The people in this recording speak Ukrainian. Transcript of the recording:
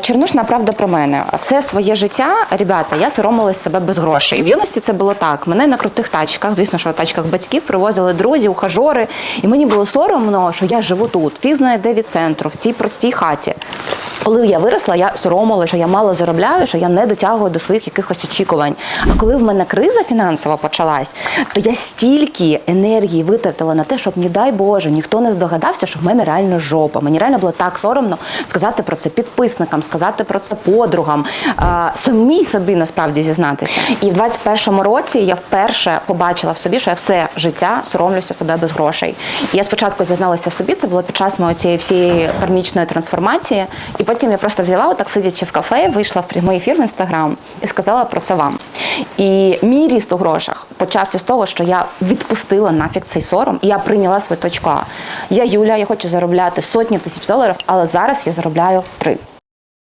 Чернушна правда про мене. Все своє життя, ребята, я соромилась себе без грошей. І В юності це було так. Мене на крутих тачках, звісно, що тачках батьків привозили друзі, ухажори. І мені було соромно, що я живу тут, фіг де від центру, в цій простій хаті. Коли я виросла, я соромила, що я мало заробляю, що я не дотягую до своїх якихось очікувань. А коли в мене криза фінансова почалась, то я стільки енергії витратила на те, щоб, не дай Боже, ніхто не здогадався, що в мене реально жопа. Мені реально було так соромно сказати про це підписникам, сказати про це подругам, самій собі насправді зізнатися. І в 21-му році я вперше побачила в собі, що я все життя соромлюся себе без грошей. І я спочатку зізналася собі, це було під час моєї всієї кармічної трансформації. І потім я просто взяла, отак сидячи в кафе, вийшла в прямий ефір в інстаграм і сказала про це вам. І мій ріст у грошах почався з того, що я відпустила нафіг цей сором, і я прийняла свою точку. А. Я Юля, я хочу заробляти сотні тисяч доларів, але зараз я заробляю три.